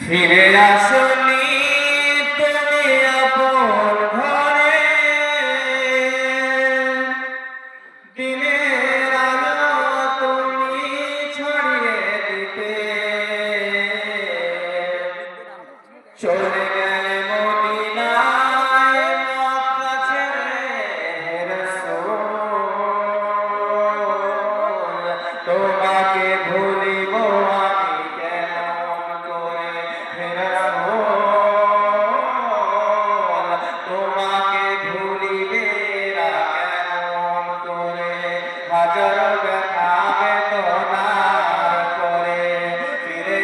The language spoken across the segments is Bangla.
ফিরে আসলি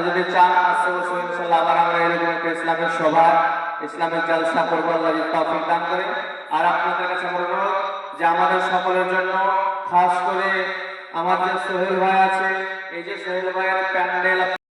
আপনারা যদি চান আসতে বছর ইনশাল্লাহ আবার আমরা এরকম একটা ইসলামের সভা, ইসলামের জলসা করব, আল্লাহ তফিক দান করে। আর আপনাদের কাছে বলব যে আমাদের সকলের জন্য খাস করে আমার যে সোহেল ভাই আছে, এই যে সোহেল ভাইয়ের প্যান্ডেল